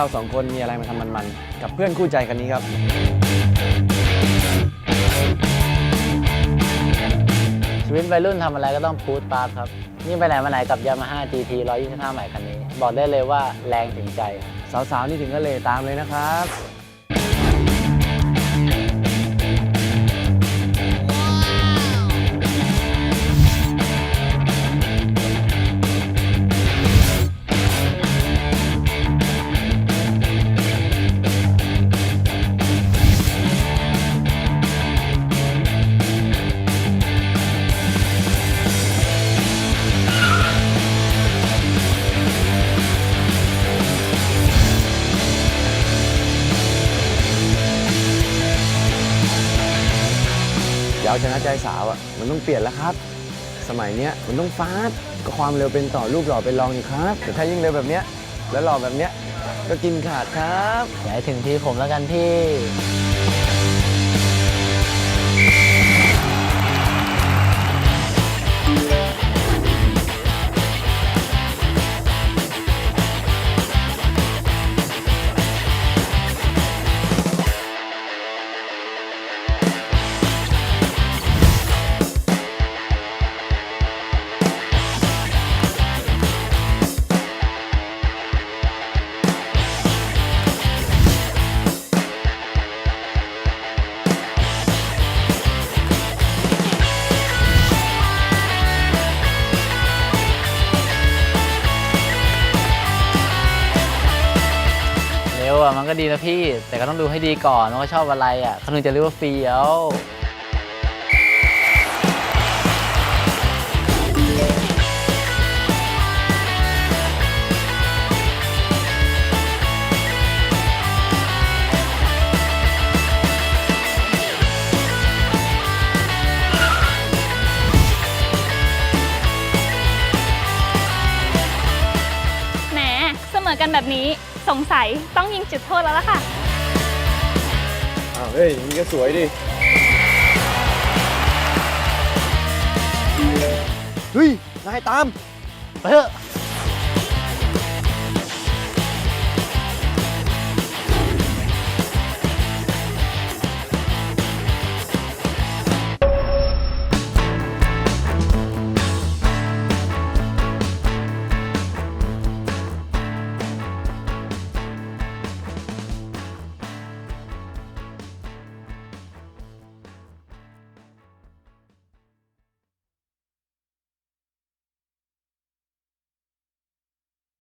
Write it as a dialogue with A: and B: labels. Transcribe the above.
A: วันนี้เราสองคนมีอะไรมาทำมันๆ กับเพื่อนคู่ใจกันนี้ครับ
B: ชีวิตวัยรุ่นทำอะไรก็ต้องพูดปาร์คครับ นี่ไปไหนมาไหนกับ Yamaha GT 125 ใหม่คันนี้ บอกได้เลยว่าแรงถึงใจ
A: สาวๆ นี่ถึงก็เลยตามเลยนะครับ เอาชนะใจสาวอะมันต้องเปลี่ยนแล้วครับ สมัยเนี้ยมันต้องฟาดก็ความเร็วเป็นต่อรูปหล่อเป็นรองนี่ครับแต่ถ้ายิ่งเร็วแบบเนี้ยแล้วหล่อแบบเนี้ยก็กินขาดครับ
B: อย่าให้ถึงที่ผมแล้วกันพี่ เร็วอะมันก็ดีนะพี่ แต่ก็ต้องดูให้ดีก่อนว่าเขาชอบอะไรอะเขาถึงจะเรียกว่าเฟี้ยว
C: แหมเสมอกันแบบนี้ สงสัยต้องยิงจุดโทษแล้วล่ะค่ะ
A: อ้าวเฮ้ยนี่ก็สวยดิ เฮ้ย นายตาม
B: ไปเถอะ